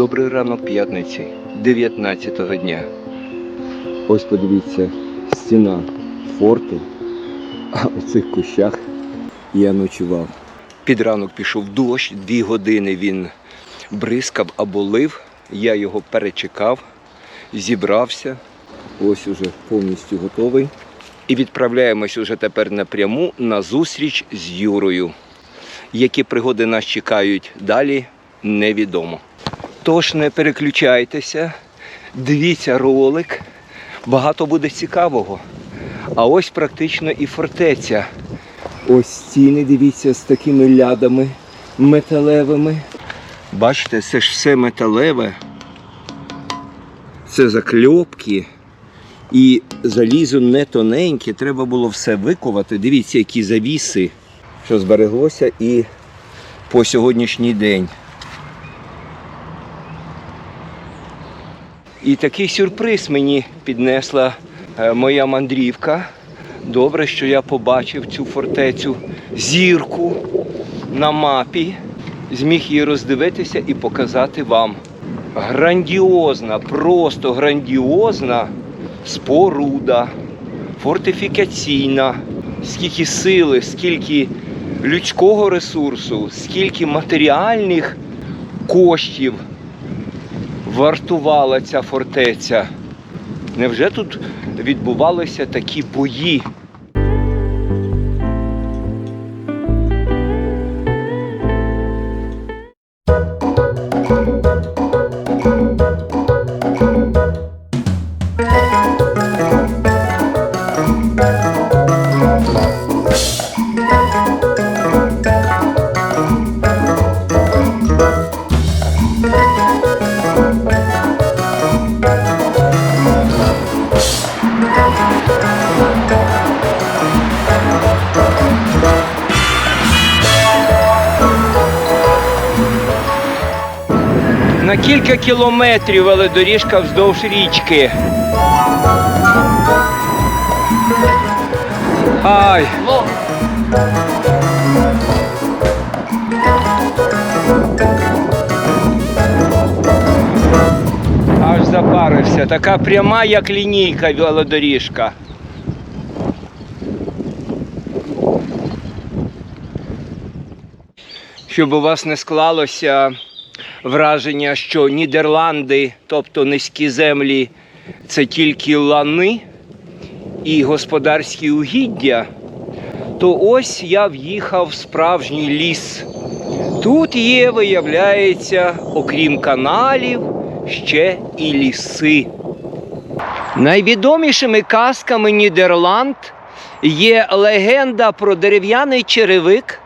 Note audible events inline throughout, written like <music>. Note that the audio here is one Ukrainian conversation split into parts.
Добрий ранок п'ятниці, 19-го дня. Ось подивіться, стіна форту, а у цих кущах я ночував. Під ранок пішов дощ, дві години він бризкав або лив. Я його перечекав, зібрався. Ось уже повністю готовий. І відправляємось уже тепер напряму на зустріч з Юрою. Які пригоди нас чекають далі, невідомо. Тож не переключайтеся, дивіться ролик, багато буде цікавого. А ось практично і фортеця. Ось стіни, дивіться, з такими лядами металевими. Бачите, це ж все металеве. Це закльопки. І залізо не тоненьке, треба було все викувати. Дивіться, які завіси, що збереглося і по сьогоднішній день. І такий сюрприз мені піднесла е, моя мандрівка. Добре, що я побачив цю фортецю зірку на мапі, зміг її роздивитися і показати вам. Грандіозна, просто грандіозна споруда, фортифікаційна, скільки сили, скільки людського ресурсу, скільки матеріальних коштів вартувала ця фортеця. Невже тут відбувалися такі бої? Кілька кілометрів велодоріжка вздовж річки. Ай! Аж запарився. Така пряма, як лінійка велодоріжка. Щоб у вас не склалося враження, що Нідерланди, тобто низькі землі, це тільки лани і господарські угіддя, то ось я в'їхав в справжній ліс. Тут є, виявляється, окрім каналів, ще і ліси. Найвідомішими казками Нідерланд є легенда про дерев'яний черевик.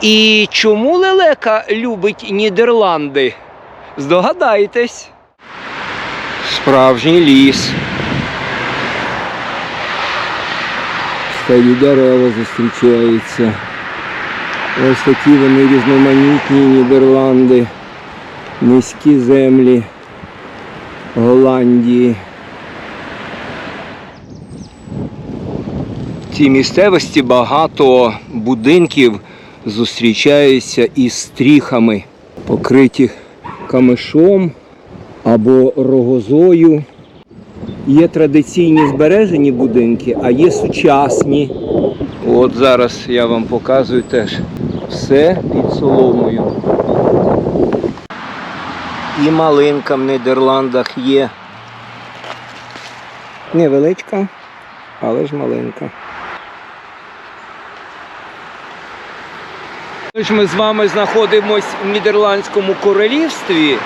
І чому лелека любить Нідерланди? Здогадайтесь. Справжній ліс. Старі дерева зустрічаються. Ось такі вони різноманітні Нідерланди, низькі землі Голландії. В цій місцевості багато будинків зустрічаються із стріхами, покриті камишом або рогозою. Є традиційні збережені будинки, а є сучасні. От зараз я вам показую теж все під соломою. І малинка в Нідерландах є. Невеличка, але ж маленька. Ми з вами знаходимось в Нідерландському королівстві,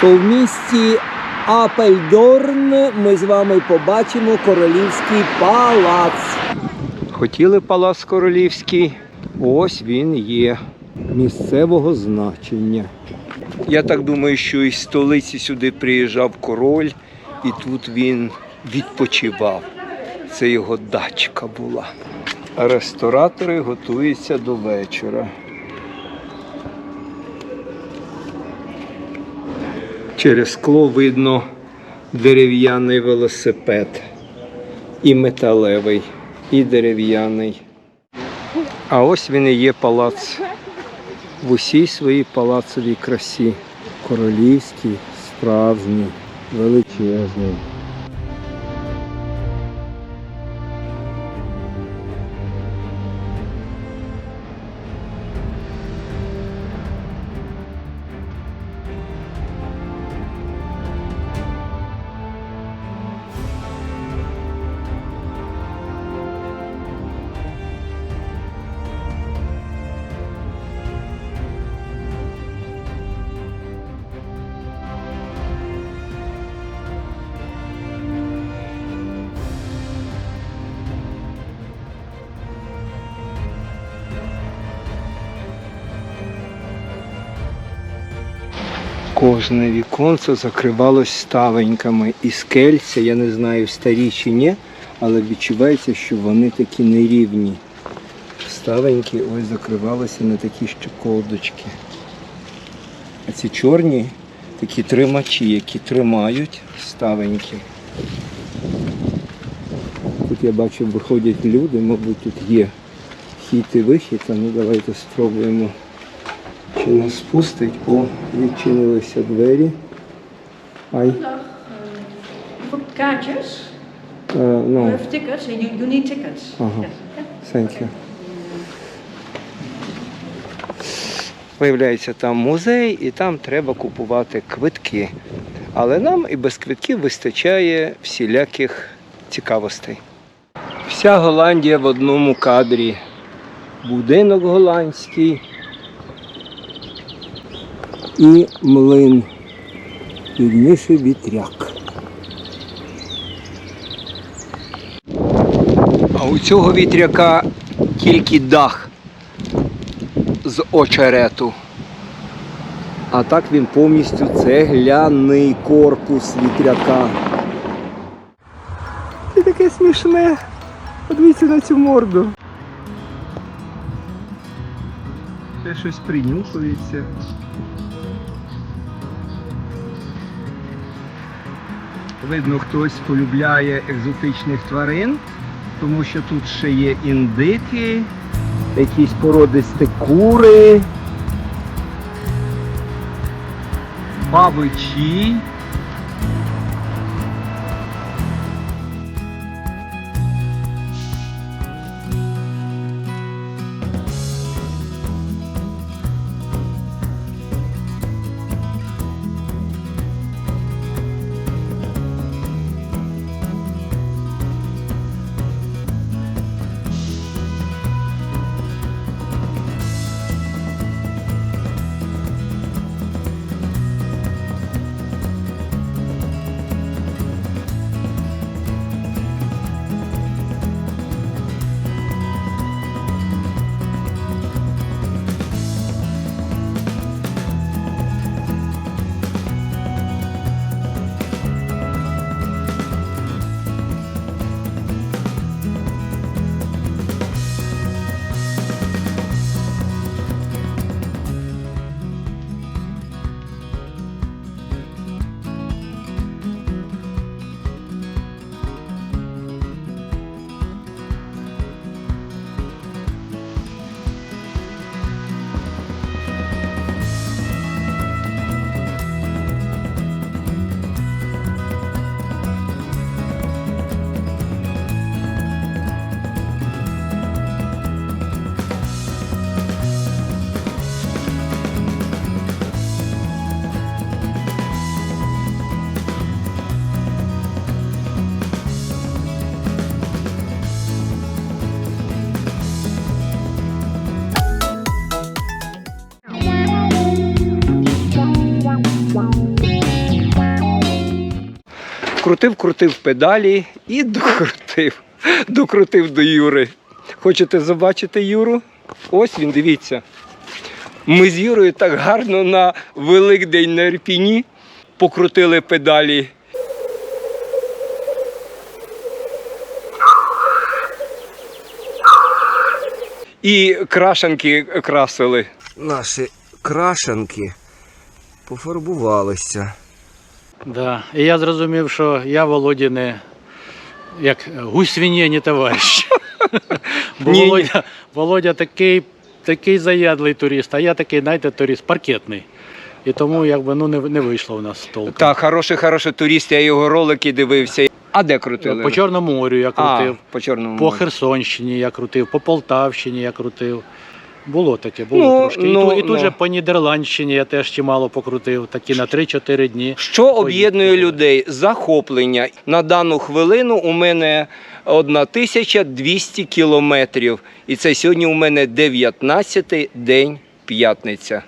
то в місті Апельдорн ми з вами побачимо королівський палац. Хотіли палац королівський? Ось він є місцевого значення. Я так думаю, що із столиці сюди приїжджав король, і тут він відпочивав. Це його дачка була. Ресторатори готуються до вечора. Через скло видно дерев'яний велосипед. І металевий, і дерев'яний. А ось він і є палац в усій своїй палацовій красі. Королівський, справжній, величезний. Кожне віконце закривалось ставеньками і скельця, я не знаю, старі чи ні, але відчувається, що вони такі нерівні. Ставеньки ось закривалися на такі ще колдочки. А ці чорні такі тримачі, які тримають ставеньки. Тут я бачу, виходять люди, мабуть, тут є вхід і вихід, а ну давайте спробуємо. Чи нас спустить? О, відчинилися двері. Eh, Voor kaartjes? You have tickets you, you need tickets. Ага. Yes. Yeah. thank you. Виявляється, там музей і там треба купувати квитки. Але нам і без квитків вистачає всіляких цікавостей. Вся Голландія в одному кадрі. Будинок голландський і млин. Вірніше вітряк. А у цього вітряка тільки дах з очерету. А так він повністю цегляний корпус вітряка. Це таке смішне. Подивіться на цю морду. Ще щось принюхується. Видно, хтось полюбляє екзотичних тварин, тому що тут ще є індики, якісь породисті кури, павичі. Крутив, крутив педалі і докрутив. Докрутив до Юри. Хочете побачити Юру? Ось він, дивіться. Ми з Юрою так гарно на Великдень на Ірпіні покрутили педалі. І крашенки красили. Наші крашенки пофарбувалися. Да. І я зрозумів, що я Володі не як гусь свині, не товариш. <laughs> Бо. Володя, Володя такий, такий заядлий турист, а я такий, знаєте, турист паркетний. І тому якби ну не, не вийшло у нас толком. Так, хороший, хороший турист, я його ролики дивився. А де крутили? По Чорному морю я а, крутив, по Чорному. по морю. Херсонщині я крутив, по Полтавщині я крутив. Було таке, було Ну, трошки. ну, і, тут, і тут ну. же по Нідерландщині я теж чимало покрутив, такі на 3-4 дні. Що об'єднує людей? Захоплення. На дану хвилину у мене 1200 кілометрів. І це сьогодні у мене 19-й день п'ятниця.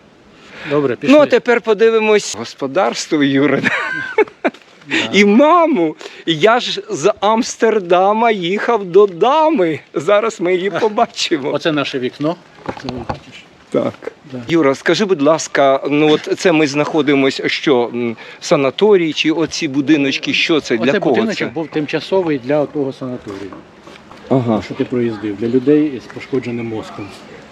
Добре, пішли. Ну, а тепер подивимось господарство Юрина. <laughs> І маму. Я ж з Амстердама їхав до дами. Зараз ми її <laughs> побачимо. Оце наше вікно. Це ви бачиш. Так. Да. Юра, скажи, будь ласка, ну от це ми знаходимося, що санаторій чи оці будиночки, що це для Оце кого будиночок це? був тимчасовий для того санаторію, Ага, що ти проїздив, для людей з пошкодженим мозком.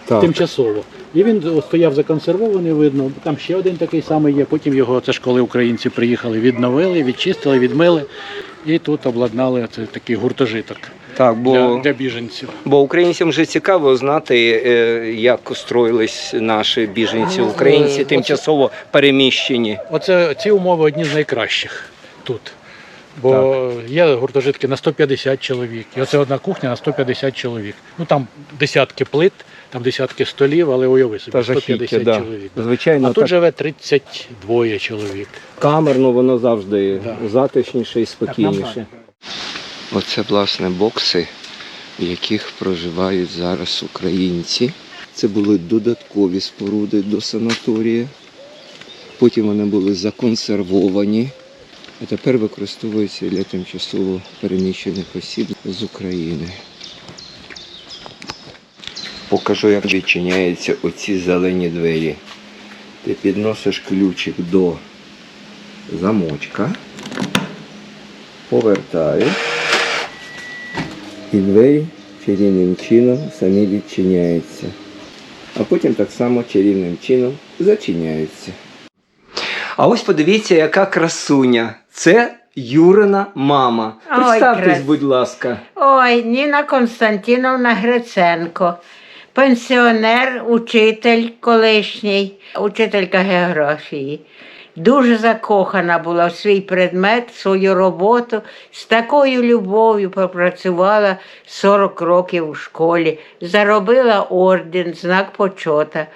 так. Тимчасово. І він стояв законсервований, видно. Там ще один такий самий є. Потім його, це ж коли українці приїхали, відновили, відчистили, відмили. І тут обладнали це такий гуртожиток Так, бо, для, для біженців. бо українцям вже цікаво знати, е, як строїлись наші біженці, Ну, українці е, тимчасово переміщені. Оце ці умови одні з найкращих тут. Бо є гуртожитки на 150 чоловік. І оце одна кухня на 150 чоловік. Ну там десятки плит, там десятки столів, але уяви собі, Та 150 жахіття, да. чоловік. Звичайно, А тут так живе 32 чоловік. камерно воно завжди Да. затишніше і спокійніше. Оце, власне, бокси, в яких проживають зараз українці. Це були додаткові споруди до санаторія. Потім вони були законсервовані, а тепер використовуються для тимчасово переміщених осіб з України. Покажу, як відчиняються оці зелені двері. Ти підносиш ключик до замочка, повертаєш. І двері чарівним чином самі відчиняються. А потім так само чарівним чином зачиняються. А ось подивіться, яка красуня. Це Юрина мама. Ой, Представтесь, крас- будь ласка. Ой, Ніна Константиновна Гриценко, пенсіонер, учитель колишній, учителька географії. Дуже закохана була в свій предмет, в свою роботу. З такою любов'ю попрацювала 40 років у школі, заробила орден, знак почота.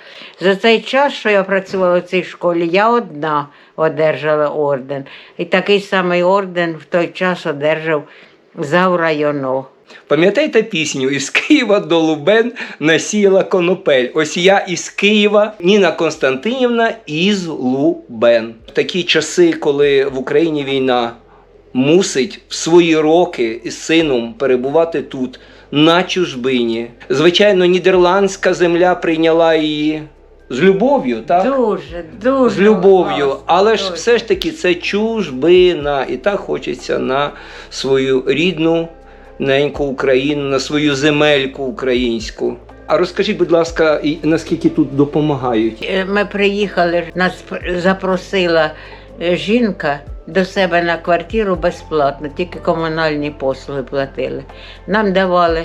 За цей час, що я працювала в цій школі, я одна одержала орден. І такий самий орден в той час одержав зав району. Пам'ятаєте пісню із Києва до Лубен насіяла конопель. Ось я із Києва, Ніна Константинівна із Лубен. В такі часи, коли в Україні війна мусить в свої роки із сином перебувати тут, на чужбині. Звичайно, нідерландська земля прийняла її з любов'ю, так? Дуже, дуже. з любов'ю, але ж все ж таки це чужбина. І так хочеться на свою рідну неньку Україну, на свою земельку українську. А розкажіть, будь ласка, і наскільки тут допомагають? Е, Ми приїхали, нас пр- запросила е, жінка до себе на квартиру безплатно, тільки комунальні послуги платили. Нам давали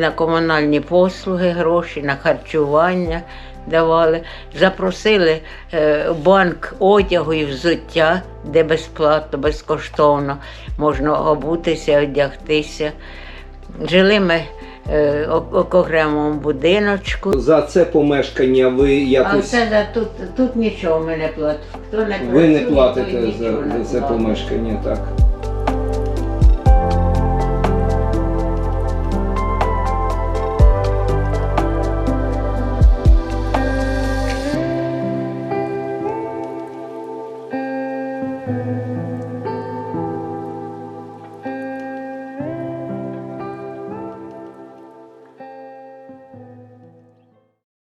на комунальні послуги гроші, на харчування давали. Запросили е, банк одягу і взуття, де безплатно, безкоштовно можна обутися, одягтися. Жили ми е, окремому будиночку. За це помешкання ви А якось це за тут, тут нічого ми не платимо. Хто не ви не платите за, за це помешкання, так?